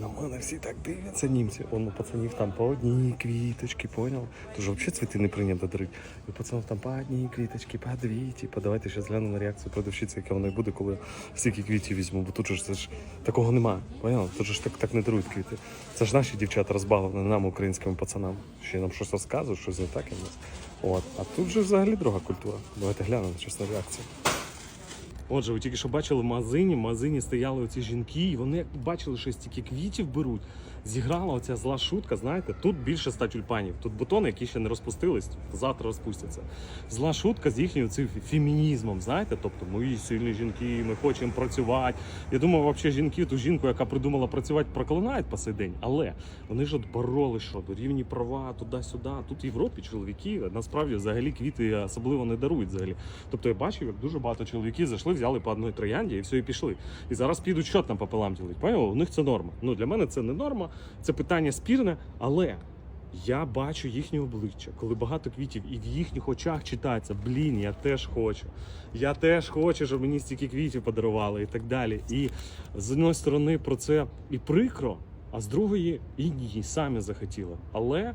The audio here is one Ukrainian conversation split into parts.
На мене всі так дивляться німці. Он у пацанів там по одній квіточки, понял? Тож взагалі цвіти не прийнято дарити. І у пацанів там по одній квіточки, по дві. Типу, давайте зараз гляну на реакцію продавщиці, яка вона буде, коли стільки квітів візьму, бо тут же це ж такого немає. Понял? Тут ж так, так не дарують квіти. Це ж наші дівчата розбавлені нам, українським пацанам. Ще нам щось розказують, щось не так і нас. От. А тут же взагалі друга культура. Давайте глянемо чесна реакція. Отже, ви тільки що бачили в магазині, в магазині стояли оці жінки, і вони бачили, що стільки квітів беруть. Зіграла оця зла шутка, знаєте, тут більше ста тюльпанів. Тут бутони, які ще не розпустились, завтра розпустяться. Зла шутка з їхнім цим фемінізмом, знаєте, тобто мої сильні жінки, ми хочемо працювати. Я думаю, взагалі жінки, ту жінку, яка придумала працювати, проклинають по сей день. Але вони ж от боролись, що до рівні права, туди-сюди. Тут в Європі чоловіки насправді взагалі квіти особливо не дарують взагалі. Тобто я бачив, як дуже багато чоловіків зайшли, взяли по одній троянді і все, і пішли. І зараз підуть що там пополам ділить. Поняли? У них це норма. Ну для мене це не норма, це питання спірне, але. Я бачу їхнє обличчя, коли багато квітів, і в їхніх очах читається: блін, я теж хочу. Я теж хочу, щоб мені стільки квітів подарували і так далі. І з однієї сторони про це і прикро, а з другої і ні, самі захотіли. Але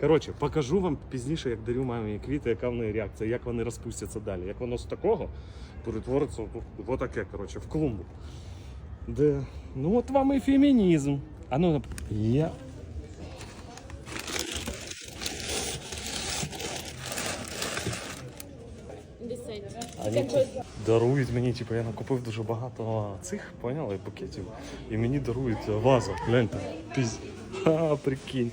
Коротше, покажу вам пізніше, як дарю мамі квіти, яка в неї реакція, як вони розпустяться далі. Як воно з такого перетвориться в- отаке, коротше, в клумбу. Де? Ну от вам і фемінізм. А ну, я. Вони дарують мені, типу, я накупив дуже багато цих, поняли, букетів. І мені дарують вазу. Гляньте. Піз... Ха, прикинь.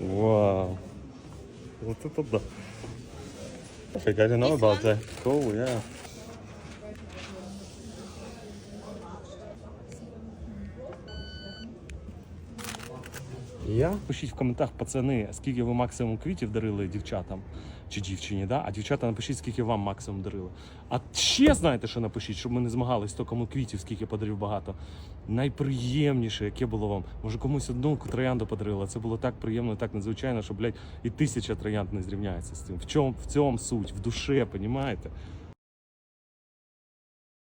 Wow. What the? I forgot to know about that. Cool, yeah. Я пишіть в коментах, пацани, скільки ви максимум квітів дарили дівчатам чи дівчині, да? а дівчата напишіть, скільки вам максимум дарили. А ще знаєте, що напишіть, щоб ми не змагались, хто кому квітів, скільки подарив багато. Найприємніше, яке було вам. Може комусь одну троянду подарила. Це було так приємно, так надзвичайно, що, блядь, і тисяча троянд не зрівняється з цим. В чому в цьому суть? В душе, понімаєте?